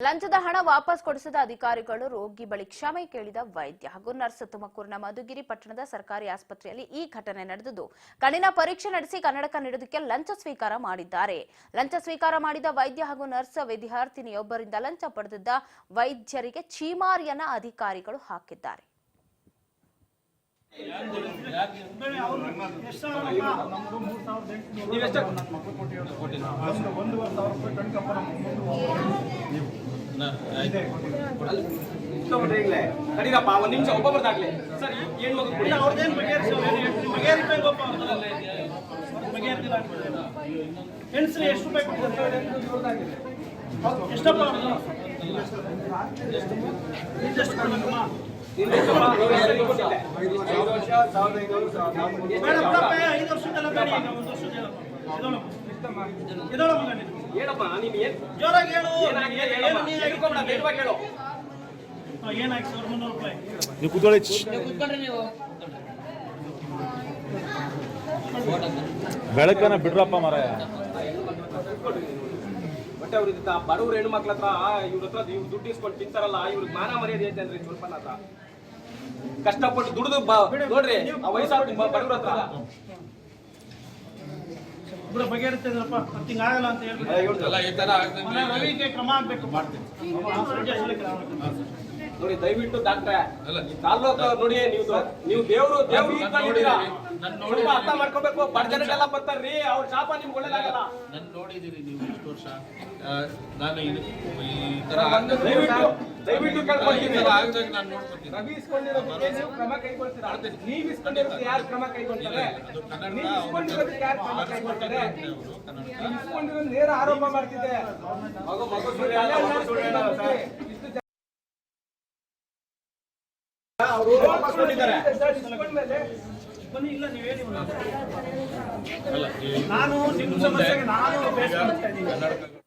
ಲಂಚದ ಹಣ ವಾಪಸ್ ಕೊಡಿಸಿದ ಅಧಿಕಾರಿಗಳು ರೋಗಿ ಬಳಿ ಕ್ಷಮೆ ಕೇಳಿದ ವೈದ್ಯ ಹಾಗೂ ನರ್ಸ್ ತುಮಕೂರಿನ ಮಧುಗಿರಿ ಪಟ್ಟಣದ ಸರ್ಕಾರಿ ಆಸ್ಪತ್ರೆಯಲ್ಲಿ ಈ ಘಟನೆ ನಡೆದಿದ್ದು, ಕಣ್ಣಿನ ಪರೀಕ್ಷೆ ನಡೆಸಿ ಕನ್ನಡಕ ನೀಡುವುದಕ್ಕೆ ಲಂಚ ಸ್ವೀಕಾರ ಮಾಡಿದ್ದಾರೆ. ಲಂಚ ಸ್ವೀಕಾರ ಮಾಡಿದ ವೈದ್ಯ ಹಾಗೂ ನರ್ಸ್ ವಿದ್ಯಾರ್ಥಿನಿಯೊಬ್ಬರಿಂದ ಲಂಚ ಪಡೆದಿದ್ದ ವೈದ್ಯರಿಗೆ ಚೀಮಾರಿಯನ್ನ ಅಧಿಕಾರಿಗಳು ಹಾಕಿದ್ದಾರೆ. ಕಡಿರಪ್ಪ ಒಂದ್ ನಿಮಿಷ ಒಬ್ಬ ಬರ್ದಾಗ್ಲಿ ಸರ್ ಏನ್ ಮಗು ಕೊಡಿ ಅವ್ರದ್ದೇನು ಬಗೆಹರಿಸಬೇಕಪ್ಪ ಹೆಣ್ಸ್ರಿ ಎಷ್ಟು ರೂಪಾಯಿ ಕೊಟ್ಟಿದ್ದಾರೆ ಎಷ್ಟಪ್ಪ ಅವ್ರದ್ದು? ನಿಂದೆಷ್ಟು ಕೊಡ್ಬೇಕಮ್ಮ? ಏನಪ್ಪ ನೀನು ನೀವು ಬೆಳಕನ್ನ ಬಿಡ್ರಪ್ಪ ಮಾರಾಯ. ಬಟ್ ಅವ್ರ ಬಡವ್ರ ಹೆಣ್ಮಕ್ಳ ಹತ್ರ ಇವ್ರ ಹತ್ರ ಇವ್ರು ದುಡ್ಡು ಇಸ್ಕೊಂಡು ತಿಂತಾರಲ್ಲ ಇವ್ರಿಗೆ ಮಾನ ಮರ್ಯಾದೆ ಐತೆ ಅಂದ್ರೆ ಸ್ವಲ್ಪ ಹತ್ರ ಕಷ್ಟಪಟ್ಟು ದುಡಿದು ನೋಡ್ರಿ ಆ ವಯಸ್ಸಾದ ಬಡವ್ರ ಹತ್ರ ಬಿಡು ಬಗೆಹರಿಸ್ತದಪ್ಪ ಮತ್ತೆ ಹಿಂಗಾಗಲ್ಲ ಅಂತ ಹೇಳ್ಬಿಟ್ಟು ರವಿಗೆ ಕ್ರಮ ಆಗ್ಬೇಕು ಮಾಡ್ತೀನಿ ನೋಡಿ ದಯವಿಟ್ಟು ಡಾಕ್ಟ್ರೆ ಈ ತಾಲ್ಲೂಕು ನೋಡಿ ನೀವು ನೀವು ದೇವ್ರು ದೇವರು ಇಟ್ಕೊಂಡಿದ್ದೀರಾ ಸ್ವಲ್ಪ ಅರ್ಥ ಮಾಡ್ಕೋಬೇಕು ಬಡ ಬರ್ತಾರೆ ಬರ್ತಾರ್ರಿ ಅವ್ರ ಶಾಪ ನಿಮ್ಗೆ ಒಳ್ಳೇದಾಗಲ್ಲ. ನನ್ನ ನೋಡಿದ್ದೀರಿ ನೀವು ಇಷ್ಟು ವರ್ಷ. ನಾನು ಇದು ಈ ತರ ದಯವಿಟ್ಟು ದಯವಿಟ್ಟು ಕೇಳ್ಕೊಳ್ತೀನಿ. ಆಗ್ದಾಗ ನಾನು ನೋಡ್ಕೊತೀನಿ ರವಿ ಇಸ್ಕೊಂಡಿರೋದಕ್ಕೆ ನೀವು ಕ್ರಮ ಕೈಗೊಳ್ತೀರಾ? ನೀವು ಇಸ್ಕೊಂಡಿರೋದಕ್ಕೆ ಯಾರು ಕ್ರಮ ಕೈಗೊಳ್ತಾರೆ? ನೀವು ಇಸ್ಕೊಂಡಿರೋದಕ್ಕೆ ಯಾರು ಕ್ರಮ ಕೈಗೊಳ್ತಾರೆ? ಇಸ್ಕೊಂಡಿರೋದು ನೇರ ಆರೋಪ ಮಾಡ್ತಿದ್ದೆ. ಮಗು ಮಗು ಸುಳ್ಳು ಹೇಳಲ್ಲ, ಮಗು ಸುಳ್ಳು ಹೇಳಲ್ಲ ಸರ್. ಇಷ್ಟು ಜನ- ಅವ್ರು ವಾಪಸ್ ಕೊಟ್ಟಿದ್ದಾರೆ. ಇಸ್ಕೊಂಡ್ಮೇಲೆ ಬನ್ನಿ ಇಲ್ಲ ನೀವು ಹೇಳಿ ಅಲ್ಲ ಈ ನಾನು ನಿಮ್ಮ ಸಮಸ್ಯೆಗೆ ನಾನು